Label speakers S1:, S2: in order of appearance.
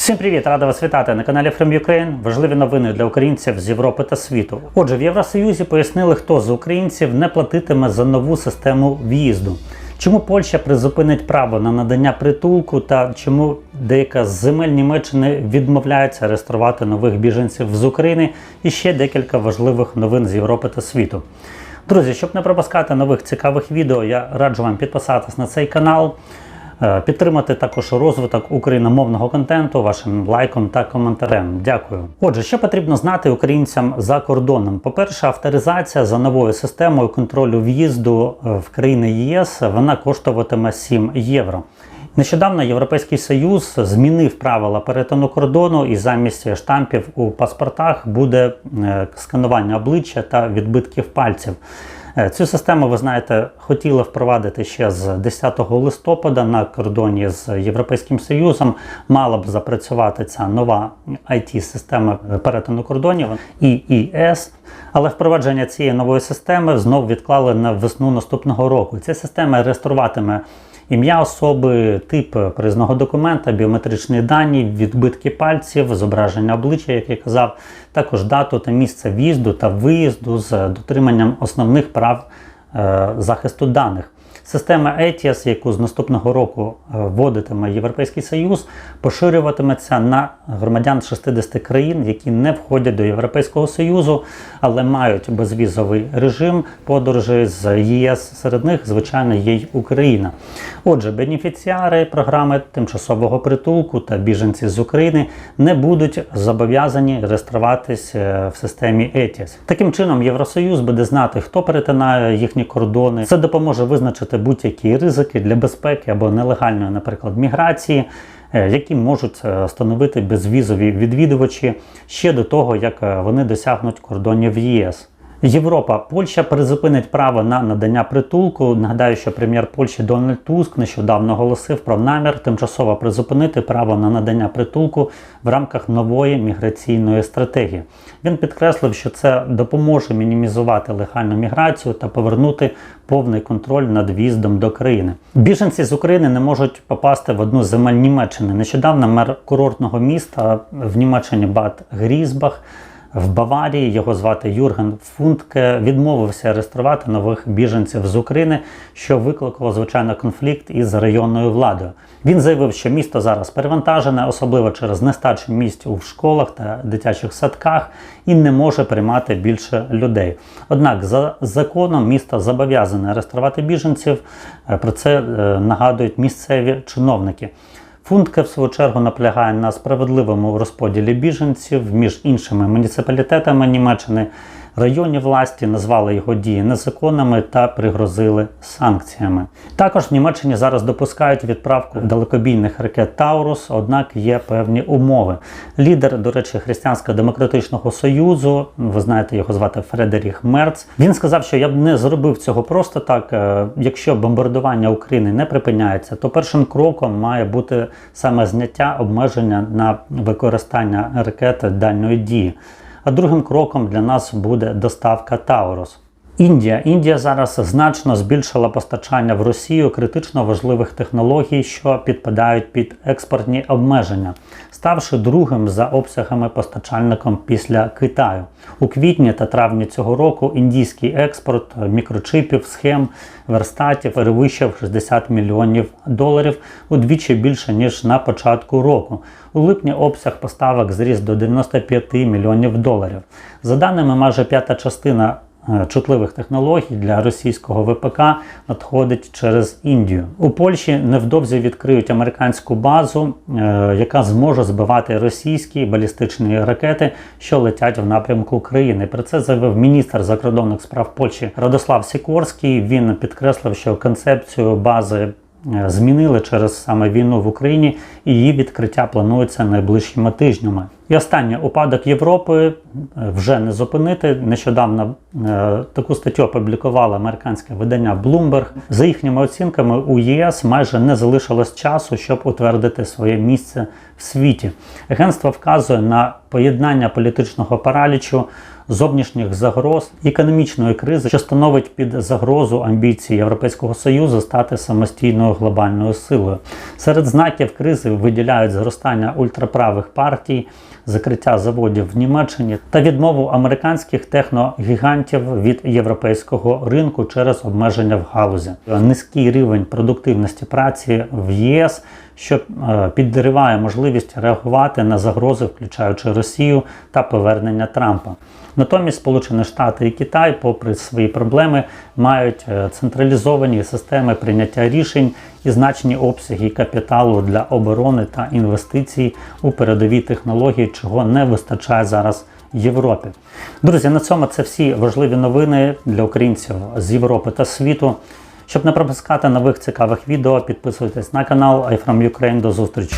S1: Всім привіт! Рада вас вітати на каналі From Ukraine. Важливі новини для українців з Європи та світу. Отже, в Євросоюзі пояснили, хто з українців не платитиме за нову систему в'їзду. Чому Польща призупинить право на надання притулку та чому деяка з земель Німеччини відмовляється реєструвати нових біженців з України і ще декілька важливих новин з Європи та світу. Друзі, щоб не пропускати нових цікавих відео, я раджу вам підписатись на цей канал. Е, Підтримати також розвиток україномовного контенту вашим лайком та коментарем. Дякую. Отже, що потрібно знати українцям за кордоном? По-перше, авторизація за новою системою контролю в'їзду е, в країни ЄС вона коштуватиме 7 євро. Нещодавно Європейський Союз змінив правила перетину кордону, і замість штампів у паспортах буде е, сканування обличчя та відбитків пальців. Е, Цю систему, ви знаєте, хотіли впровадити ще з 10 листопада на кордоні з Європейським Союзом. Мала б запрацювати ця нова it система перетину кордонів EES. Але впровадження цієї нової системи знов відклали на весну наступного року. Ця система реєструватиме ім'я особи, тип проїзного документа, біометричні дані, відбитки пальців, зображення обличчя, як я казав, також дату та місце в'їзду та виїзду з дотриманням основних прав е, захисту даних. Система ETIAS, яку з наступного року е, вводитиме Європейський Союз, поширюватиметься на громадян 60 країн, які не входять до Європейського Союзу, але мають безвізовий режим подорожі з ЄС. Серед них, звичайно, є й Україна. Отже, бенефіціари програми тимчасового притулку та біженці з України не будуть зобов'язані реєструватись е, в системі ETIAS. Таким чином, Євросоюз буде знати, хто перетинає їхні кордони. Це допоможе визначити будь-які ризики для безпеки або нелегальної, наприклад, міграції. е, Які можуть е, становити безвізові відвідувачі ще до того, як е, вони досягнуть кордонів ЄС. Європа, Польща призупинить право на надання притулку. Нагадаю, що прем'єр Польщі Дональд Туск нещодавно оголосив про намір тимчасово призупинити право на надання притулку в рамках нової міграційної стратегії. Він підкреслив, що це допоможе мінімізувати легальну міграцію та повернути повний контроль над в'їздом до країни. Біженці з України не можуть попасти в одну з земель Німеччини. Нещодавно мер курортного міста в Німеччині Бад Грізбах в Баварії його звати Юрген Фунтке відмовився реєструвати нових біженців з України, що викликало звичайно конфлікт із районною владою. Він заявив, що місто зараз перевантажене, особливо через нестачу місць у школах та дитячих садках, і не може приймати більше людей. Однак, за законом місто зобов'язане реєструвати біженців. Е, Про це е, нагадують місцеві чиновники. Фунтке, в свою чергу, наполягає на справедливому розподілі біженців між іншими муніципалітетами Німеччини. Районні власті назвали його дії незаконними та пригрозили санкціями. Також в Німеччині зараз допускають відправку далекобійних ракет Таурус, однак є певні умови. Лідер, до речі, Християнсько-демократичного союзу, ви знаєте, його звати Фредеріх Мерц. Він сказав, що я б не зробив цього просто так. Е, Якщо бомбардування України не припиняється, то першим кроком має бути саме зняття обмеження на використання ракет дальньої дії. А другим кроком для нас буде доставка Таурус. Індія. Індія зараз значно збільшила постачання в Росію критично важливих технологій, що підпадають під експортні обмеження, ставши другим за обсягами постачальником після Китаю. У квітні та травні цього року індійський експорт мікрочипів, схем, верстатів перевищив 60 мільйонів доларів удвічі більше ніж на початку року. У липні обсяг поставок зріс до 95 мільйонів доларів. За даними, майже п'ята частина чутливих технологій для російського ВПК надходить через Індію. У Польщі невдовзі відкриють американську базу, е, яка зможе збивати російські балістичні ракети, що летять в напрямку України. Про це заявив міністр закордонних справ Польщі Радослав Сікорський. Він підкреслив, що концепцію бази. е, Змінили через саме війну в Україні, і її відкриття планується найближчими тижнями. І останнє упадок Європи е, вже не зупинити. Нещодавно е, таку статтю опублікувало американське видання Bloomberg. За їхніми оцінками, у ЄС майже не залишилось часу, щоб утвердити своє місце в світі. Агентство вказує на поєднання політичного паралічу, зовнішніх загроз, економічної кризи, що становить під загрозу амбіції Європейського союзу стати самостійною глобальною силою. Серед знаків кризи виділяють зростання ультраправих партій, закриття заводів в Німеччині та відмову американських техногігантів від європейського ринку через обмеження в галузі, низький рівень продуктивності праці в ЄС, що е, підриває можливість реагувати на загрози, включаючи Росію та повернення Трампа. Натомість Сполучені Штати і Китай, попри свої проблеми, мають е, централізовані системи прийняття рішень і значні обсяги капіталу для оборони та інвестицій у передові технології, чого не вистачає зараз Європі. Друзі, на цьому це всі важливі новини для українців з Європи та світу. Щоб не пропускати нових цікавих відео, підписуйтесь на канал iFromUkraine. До зустрічі!